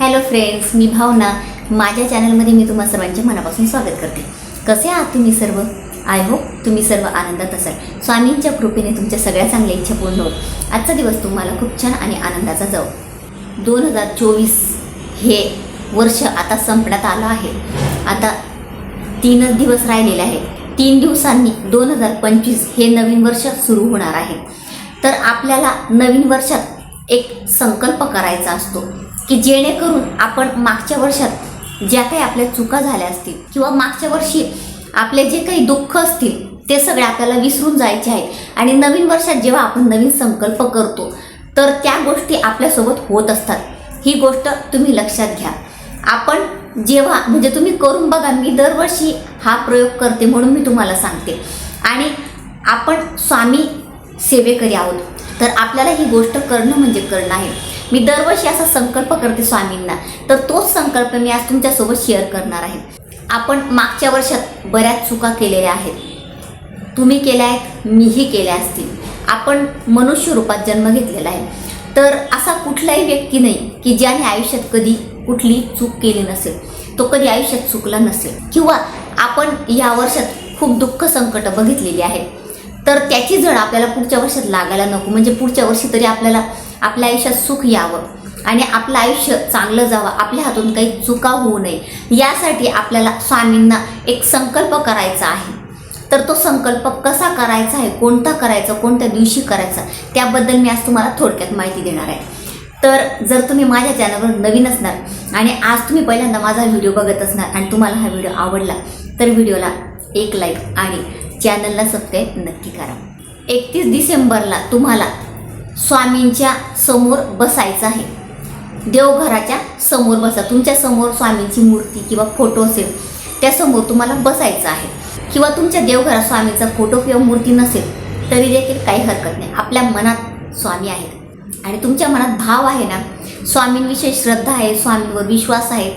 Hello friends मी भावना. माझ्या चॅनलमध्ये मी तुम्हा सर्वांचे मनापासून स्वागत करते. कसे आहात तुम्ही सर्व? आय होप तुम्ही सर्व आनंदात असाल. स्वामींच्या कृपेने तुमच्या सगळ्या चांगल्या इच्छा पूर्ण होत. आजचा दिवस तुम्हाला खूप छान आणि आनंदाचा जाऊ दोन हजार चोवीस हे वर्ष आता संपण्यात आलं आहे. आता तीनच दिवस राहिलेले आहेत. तीन दिवसांनी दोन हजार पंचवीस हे नवीन वर्ष सुरू होणार आहे. तर आपल्याला नवीन वर्षात एक संकल्प करायचा असतो. की जेणेकरून आपण मागच्या वर्षात ज्या काही आपल्या चुका झाल्या असतील किंवा मागच्या वर्षी आपले जे काही दुःख असतील ते सगळे आपल्याला विसरून जायचे आहेत. आणि नवीन वर्षात जेव्हा आपण नवीन संकल्प करतो तर त्या गोष्टी आपल्यासोबत होत असतात. ही गोष्ट तुम्ही लक्षात घ्या. आपण जेव्हा म्हणजे तुम्ही करून बघा मी दरवर्षी हा प्रयोग करते म्हणून मी तुम्हाला सांगते. आणि आपण स्वामी सेवेकरी आहोत. तर आपल्याला ही गोष्ट करणं म्हणजे करणं आहे. मी दरवर्षी असा संकल्प करते स्वामींना. तर तोच संकल्प मी आज तुमच्यासोबत शेअर करणार आहे. आपण मागच्या वर्षात बऱ्याच चुका केलेल्या आहेत. तुम्ही केल्या आहेत मीही केल्या असतील. आपण मनुष्य रूपात जन्म घेतलेला आहे. तर असा कुठलाही व्यक्ती नाही की ज्याने आयुष्यात कधी कुठली चूक केली नसेल. तो कधी आयुष्यात चुकला नसेल. किंवा आपण या वर्षात खूप दुःख संकट बघितलेली आहेत तर त्याची जड आपल्याला पुढच्या वर्षात लागायला नको. म्हणजे पुढच्या वर्षी तरी आपल्याला आपल्या आयुष्यात सुख यावं आणि आपलं आयुष्य चांगलं जावं आपल्या हातून काही चुका होऊ नये. यासाठी आपल्याला स्वामींना एक संकल्प करायचा आहे. तर तो संकल्प कसा करायचा आहे कोणता करायचा कोणत्या दिवशी करायचा त्याबद्दल मी आज तुम्हाला थोडक्यात माहिती देणार आहे. तर जर तुम्ही माझ्या चॅनलवर नवीन असणार आणि आज तुम्ही पहिल्यांदा माझा व्हिडिओ बघत असणार आणि तुम्हाला हा व्हिडिओ आवडला तर व्हिडिओला एक लाईक आणि चॅनलला सबस्क्राईब नक्की करा. एकतीस डिसेंबरला तुम्हाला स्वामींच्या समोर बसायचं आहे. देवघराच्या समोर बसा. तुमच्यासमोर स्वामींची मूर्ती किंवा फोटो असेल त्यासमोर तुम्हाला बसायचं आहे. किंवा तुमच्या देवघरात स्वामीचा फोटो किंवा मूर्ती नसेल तरी देखील काही हरकत नाही. आपल्या मनात स्वामी आहेत. आणि तुमच्या मनात भाव आहे ना स्वामींविषयी श्रद्धा आहे स्वामींवर विश्वास आहे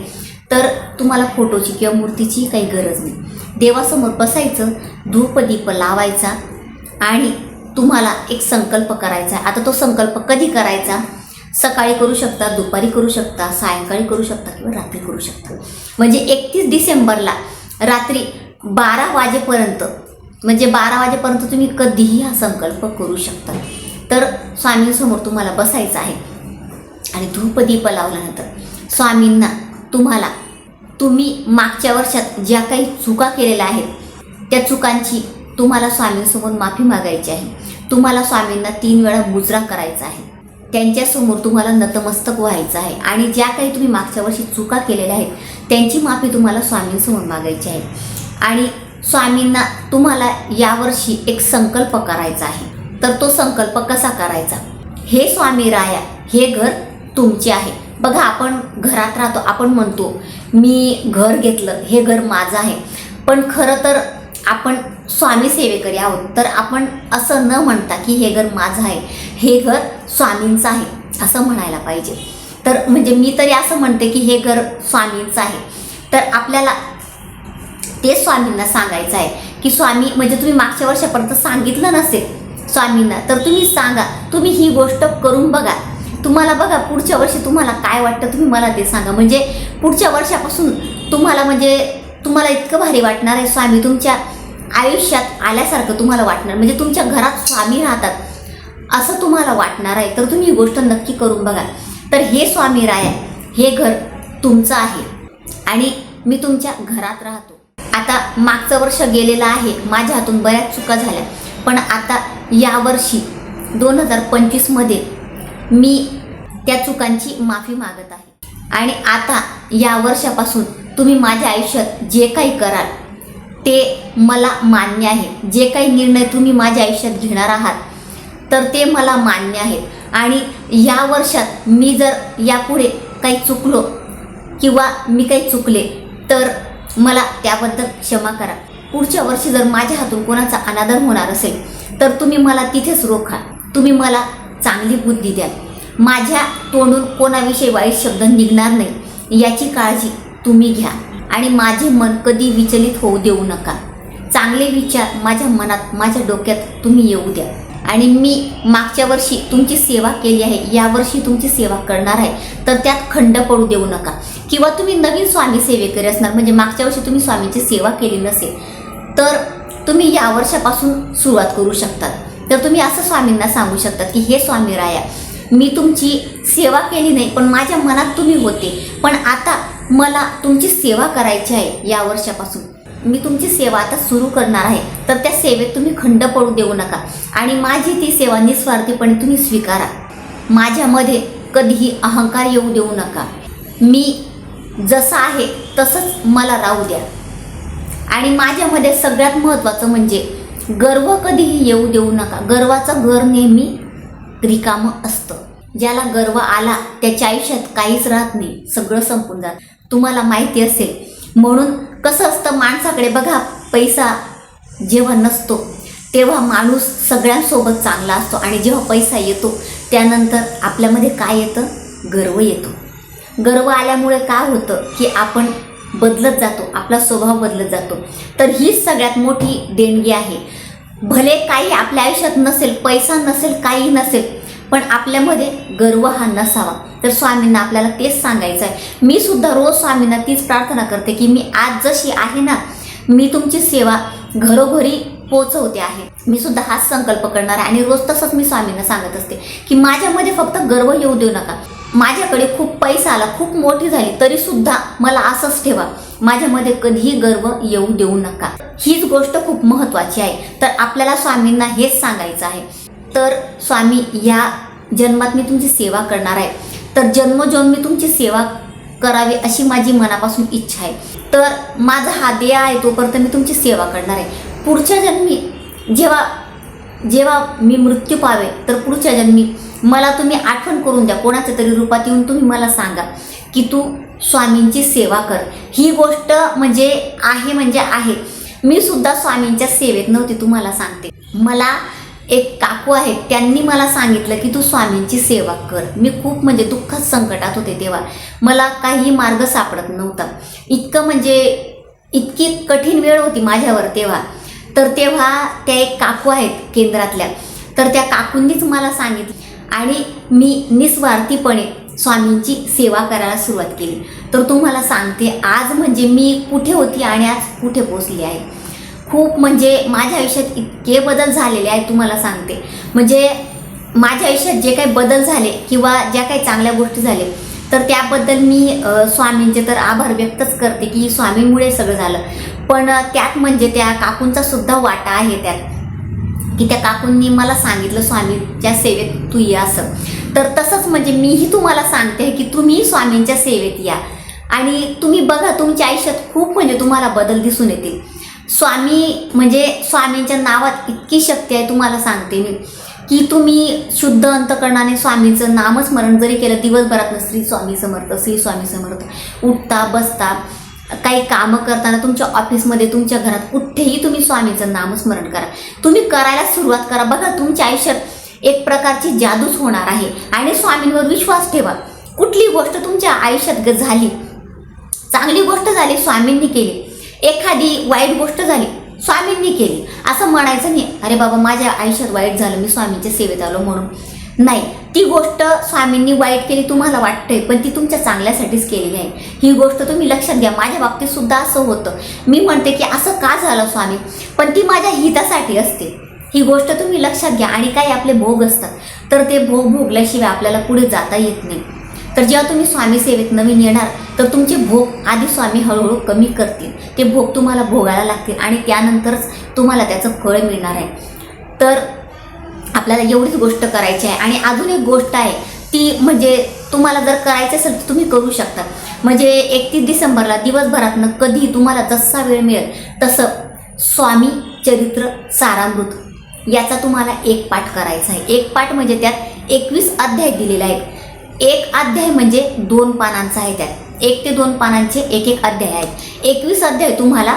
तर तुम्हाला फोटोची किंवा मूर्तीची काही गरज नाही. देवासमोर बसायचं धूपदीप लावायचा आणि तुम्हाला एक संकल्प करायचा आहे. आता तो संकल्प कधी करायचा? सकाळी करू शकता दुपारी करू शकता सायंकाळी करू शकता किंवा रात्री करू शकता. म्हणजे एकतीस डिसेंबरला रात्री बारा वाजेपर्यंत म्हणजे बारा वाजेपर्यंत तुम्ही कधीही हा संकल्प करू शकता. तर स्वामींसमोर तुम्हाला बसायचं आहे. आणि धूपदीप लावल्यानंतर स्वामींना तुम्हाला तुम्ही मागच्या वर्षात ज्या काही चुका केलेल्या आहेत त्या चुकांची तुम्हाला स्वामींसमोर माफी मागायची आहे. तुम्हाला स्वामींना तीन वेळा मुजरा करायचा आहे. त्यांच्यासमोर तुम्हाला नतमस्तक व्हायचं आहे. आणि ज्या काही तुम्ही मागच्या वर्षी चुका केलेल्या आहेत त्यांची माफी तुम्हाला स्वामींसमोर मागायची आहे. आणि स्वामींना तुम्हाला यावर्षी एक संकल्प करायचा आहे. तर तो संकल्प कसा करायचा? हे स्वामी राया हे घर तुमचे आहे. बघा आपण घरात राहतो आपण म्हणतो मी घर घेतलं हे घर माझं आहे. पण खरं तर आपण स्वामी सेवेकरी आहोत तर आपण असं न म्हणता की हे घर माझं आहे हे घर स्वामींचं आहे असं म्हणायला पाहिजे. तर म्हणजे मी तरी असं म्हणते की हे घर स्वामींचं आहे. तर आपल्याला ते स्वामींना सांगायचं आहे की स्वामी म्हणजे तुम्ही मागच्या वर्षापर्यंत सांगितलं नसेल स्वामींना तर तुम्ही सांगा तुम्ही ही गोष्ट करून बघा. तुम्हाला बघा पुढच्या वर्षी तुम्हाला काय वाटतं तुम्ही मला ते सांगा. म्हणजे पुढच्या वर्षापासून तुम्हाला म्हणजे तुम्हाला इतकं भारी वाटणार आहे स्वामी. तुमच्या आयुष्यात आल्यासारखं तुम्हाला वाटणार. म्हणजे तुमच्या घरात स्वामी राहतात असं तुम्हाला वाटणार आहे. तर तुम्ही ही गोष्ट नक्की करून बघा. तर हे स्वामी राया हे घर तुमचं आहे. आणि मी तुमच्या घरात राहतो. आता मागचं वर्ष गेलेलं आहे. माझ्या हातून बऱ्याच चुका झाल्या. पण आता यावर्षी दोन हजार पंचवीसमध्ये मी त्या चुकांची माफी मागत आहे. आणि आता या वर्षापासून तुम्ही माझ्या आयुष्यात जे काही कराल ते मला मान्य आहे. जे काही निर्णय तुम्ही माझ्या आयुष्यात घेणार आहात तर ते मला मान्य आहेत आणि या वर्षात मी जर यापुढे काही चुकलो किंवा मी काही चुकले तर मला त्याबद्दल क्षमा करा. पुढच्या वर्षी जर माझ्या हातून कोणाचा अनादर होणार असेल तर तुम्ही मला तिथेच रोखा. तुम्ही मला चांगली बुद्धी द्या माझ्या तोंडून कोणाविषयी वाईट शब्द निघणार नाही याची काळजी तुम्ही घ्या. आणि माझे मन कधी विचलित होऊ देऊ नका. चांगले विचार माझ्या मनात माझ्या डोक्यात तुम्ही येऊ द्या. आणि मी मागच्या वर्षी तुमची सेवा केली आहे यावर्षी तुमची सेवा करणार आहे. तर त्यात खंड पडू देऊ नका. किंवा तुम्ही नवीन स्वामी सेवेकरी असणार म्हणजे मागच्या वर्षी तुम्ही स्वामीची सेवा केली नसेल तर तुम्ही या वर्षापासून सुरुवात करू शकतात. तर तुम्ही असं स्वामींना सांगू शकतात की हे स्वामी राया मी तुमची सेवा केली नाही पण माझ्या मनात तुम्ही होते. पण आता मला तुमची सेवा करायची आहे या वर्षापासून. मी तुमची सेवा आता सुरू करणार आहे. तर त्या सेवेत तुम्ही खंड पडू देऊ नका. आणि माझी ती सेवा निस्वार्थीपणे तुम्ही स्वीकारा. माझ्यामध्ये कधीही अहंकार येऊ देऊ नका. मी जसं आहे तसंच मला राहू द्या. आणि माझ्यामध्ये सगळ्यात महत्त्वाचं म्हणजे गर्व कधीही येऊ देऊ नका. गर्वाचं घर नेहमी रिकामं असतं. ज्याला गर्व आला त्याच्या आयुष्यात काहीच राहत नाही. सगळं संपून जात. तुम्हाला माहिती असेल. म्हणून कसं असतं माणसाकडे बघा पैसा जेव्हा नसतो तेव्हा माणूस सगळ्यांसोबत चांगला असतो आणि जेव्हा पैसा येतो त्यानंतर आपल्यामध्ये काय येतं? गर्व येतो. गर्व आल्यामुळे काय होतं की आपण बदलत जातो आपला स्वभाव बदलत जातो. तर हीच सगळ्यात मोठी देणगी आहे. भले काही आपल्या आयुष्यात नसेल पैसा नसेल काही नसेल पण आपल्यामध्ये गर्व हा नसावा. तर स्वामींना आपल्याला तेच सांगायचं आहे मी सुद्धा रोज स्वामींना तीच प्रार्थना करते की मी आज जशी आहे ना मी तुमची सेवा घरोघरी पोचवते आहे. मी सुद्धा हाच संकल्प करणार आहे आणि रोज तसंच मी स्वामींना सांगत असते की माझ्यामध्ये फक्त गर्व येऊ देऊ नका. माझ्याकडे खूप पैसा आला खूप मोठी झाली तरी सुद्धा मला असंच ठेवा. माझ्यामध्ये कधीही गर्व येऊ देऊ नका. हीच गोष्ट खूप महत्त्वाची आहे. तर आपल्याला स्वामींना हेच सांगायचं आहे. तर स्वामी या जन्मात मी तुमची सेवा करणार आहे. तर जन्मजन्म मी तुमची सेवा करावी अशी माझी मनापासून इच्छा आहे. तर माझा हा देह आहे तोपर्यंत मी तुमची सेवा करणार आहे. पुढच्या जन्मी जेव्हा जेव्हा मी मृत्यू पावे तर पुढच्या जन्मी मला तुम्ही आठवण करून द्या. कोणाच्या तरी रूपात येऊन तुम्ही मला सांगा की तू स्वामींची सेवा कर. ही गोष्ट म्हणजे आहे म्हणजे आहे. मी सुद्धा स्वामींच्या सेवेत नव्हती तुम्हाला सांगते. मला एक काकू आहेत त्यांनी मला सांगितलं की तू स्वामींची सेवा कर. मी खूप म्हणजे दुःखद संकटात होते तेव्हा. मला काही मार्ग सापडत नव्हता. इतकं म्हणजे इतकी कठीण वेळ होती माझ्यावर तेव्हा. तर तेव्हा त्या एक काकू आहेत केंद्रातल्या. तर त्या काकूंनीच मला सांगितलं आणि मी निस्वार्थीपणे स्वामींची सेवा करायला सुरुवात केली. तर तुम्हाला सांगते आज म्हणजे मी कुठे होती आणि आज कुठे पोचली आहे. खूप म्हणजे माझ्या आयुष्यात इतके बदल झालेले आहेत तुम्हाला सांगते. म्हणजे माझ्या आयुष्यात जे काही बदल झाले किंवा ज्या काही चांगल्या गोष्टी झाल्या तर त्याबद्दल मी स्वामींचे तर आभार व्यक्तच करते की स्वामींमुळे सगळं झालं. पण त्यात म्हणजे त्या काकूंचा सुद्धा वाटा आहे त्यात की त्या काकूंनी मला सांगितलं स्वामींच्या सेवेत तू ये असं. तर तसंच म्हणजे मीही तुम्हाला सांगते की तुम्ही स्वामींच्या सेवेत या. आणि तुम्ही बघा तुमच्या आयुष्यात खूप म्हणजे तुम्हाला बदल दिसून येतील. स्वामी म्हणजे स्वामींच्या नावात इतकी शक्ती आहे तुम्हाला सांगते मी. की तुम्ही शुद्ध अंतकरणाने स्वामीचं नामस्मरण जरी केलं दिवसभरात श्री स्वामी समर्थ श्री स्वामी समर्थ उठता बसता काही कामं करताना तुमच्या ऑफिसमध्ये तुमच्या घरात कुठेही तुम्ही स्वामीचं नामस्मरण करा. तुम्ही करायला सुरुवात करा. बघा तुमच्या आयुष्यात एक प्रकारची जादूच होणार आहे. आणि स्वामींवर विश्वास ठेवा. कुठली गोष्ट तुमच्या आयुष्यात ग- झाली चांगली गोष्ट झाली स्वामींनी केली एखादी वाईट गोष्ट झाली स्वामींनी केली. असं म्हणायचं नाही अरे बाबा माझ्या आयुष्यात वाईट झालं मी स्वामींच्या सेवेत आलो म्हणून. नाही ती गोष्ट स्वामींनी वाईट केली तुम्हाला वाटतंय पण ती तुमच्या चांगल्यासाठीच केलेली आहे. ही गोष्ट तुम्ही लक्षात घ्या माझ्या बाबतीत सुद्धा असं होतं. मी म्हणते की असं का झालं स्वामी? पण ती माझ्या हितासाठी असते. ही गोष्ट तुम्ही लक्षात घ्या आणि काही आपले भोग असतात. तर ते भोग भोगल्याशिवाय आपल्याला पुढे जाता येत नाही. तर जेव्हा तुम्ही स्वामी सेवेत नवीन येणार तर तुमचे भोग आधी स्वामी हळूहळू कमी करतील. ते भोग तुम्हाला भोगायला लागतील आणि त्यानंतरच तुम्हाला त्याचं फळ मिळणार आहे. तर आपल्याला एवढीच गोष्ट करायची आहे. आणि अजून एक गोष्ट आहे ती म्हणजे तुम्हाला जर करायचं असेल तर तुम्ही करू शकता. म्हणजे एकतीस डिसेंबरला दिवसभरातनं कधी तुम्हाला जसा वेळ मिळेल तसं स्वामी चरित्र सारामृत याचा तुम्हाला एक पाठ करायचा आहे. एक पाठ म्हणजे त्यात एकवीस अध्याय दिलेला आहे. एक अध्याय म्हणजे दोन पानांचा आहे त्यात. एक ते दोन पानांचे एक एक अध्याय आहेत. एकवीस अध्याय तुम्हाला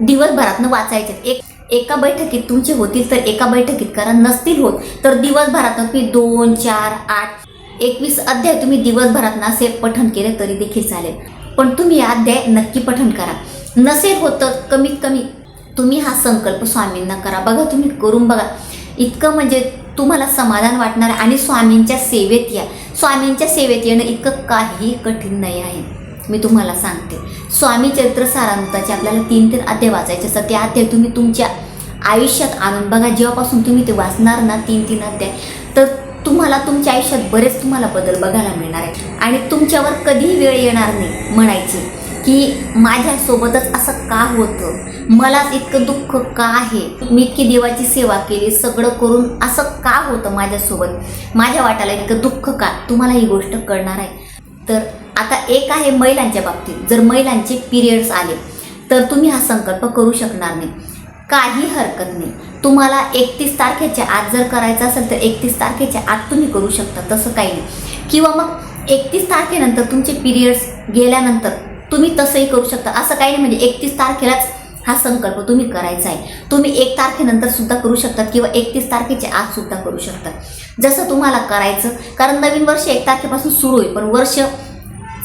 दिवसभरातनं वाचायचे आहेत. एक एका बैठकीत तुमचे होतील तर एका बैठकीत करा नसतील होत तर दिवसभरातनं तुम्ही दोन चार आठ एकवीस अध्याय तुम्ही दिवसभरात असे पठण केले तरी देखील चालेल. पण तुम्ही अध्याय नक्की पठण करा. नसेल होत तर कमीत कमी तुम्ही हा संकल्प स्वामींना करा. बघा तुम्ही करून बघा. इतकं म्हणजे तुम्हाला समाधान वाटणार आहे आणि स्वामींच्या सेवेत या. स्वामींच्या सेवेत येणं इतकं काही कठीण नाही आहे. मी तुम्हाला सांगते स्वामी चरित्र सारामृताचे आपल्याला तीन तीन अध्याय वाचायचे असतात. ते अध्याय तुम्ही तुमच्या आयुष्यात आणून बघा. जेव्हापासून तुम्ही ते वाचणार ना तीन तीन अध्याय तर तुम्हाला तुमच्या आयुष्यात बरेच तुम्हाला बदल बघायला मिळणार आहे आणि तुमच्यावर कधीही वेळ येणार नाही म्हणायची. की माझ्यासोबतच असं का होतं? मलाच इतकं दुःख का आहे? मी इतकी देवाची सेवा केली सगळं करून असं का होतं माझ्यासोबत? माझ्या वाट्याला इतकं दुःख का? तुम्हाला ही गोष्ट कळणार आहे. तर आता एक आहे महिलांच्या बाबतीत. जर महिलांचे पिरियड्स आले तर तुम्ही हा संकल्प करू शकणार नाही. काही हरकत नाही. तुम्हाला एकतीस तारखेच्या आत जर करायचं असेल तर एकतीस तारखेच्या आत तुम्ही करू शकता. तसं काही नाही. किंवा मग एकतीस तारखेनंतर तुमचे पिरियड्स गेल्यानंतर तुम्ही तसंही करू शकता. असं काही नाही म्हणजे एकतीस तारखेलाच हा संकल्प तुम्ही करायचा आहे. तुम्ही एक तारखेनंतर सुद्धा करू शकतात किंवा एकतीस तारखेच्या आज सुद्धा करू शकतात जसं तुम्हाला करायचं कारण नवीन वर्ष एक तारखेपासून सुरू होईल पण वर्ष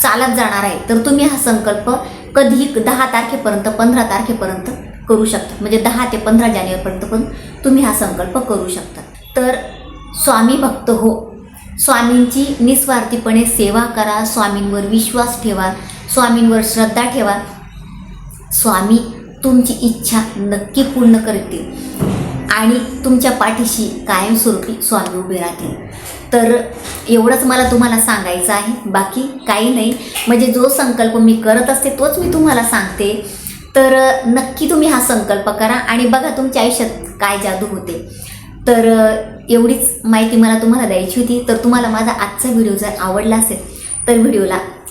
चालत जाणार आहे तर तुम्ही हा संकल्प कधीही दहा तारखेपर्यंत पंधरा तारखेपर्यंत करू शकता. म्हणजे दहा ते पंधरा जानेवारीपर्यंत पण तुम्ही हा संकल्प करू शकता. तर स्वामी भक्त हो. स्वामींची निस्वार्थीपणे सेवा करा स्वामींवर विश्वास ठेवा. स्वामींवर श्रद्धा ठेवा. स्वामी तुमची इच्छा नक्की पूर्ण करतील. आणि तुमच्या पाठीशी कायमस्वरूपी स्वामी उभे राहतील. तर एवढंच मला तुम्हाला सांगायचं आहे. बाकी काही नाही. म्हणजे जो संकल्प मी करत असते तोच मी तुम्हाला सांगते. तर नक्की तुम्ही हा संकल्प करा आणि बघा तुमच्या आयुष्यात काय जादू होते. तर एवढीच माहिती मला तुम्हाला द्यायची होती. तर तुम्हाला माझा आजचा व्हिडिओ जर आवडला असेल तर व्हिडिओला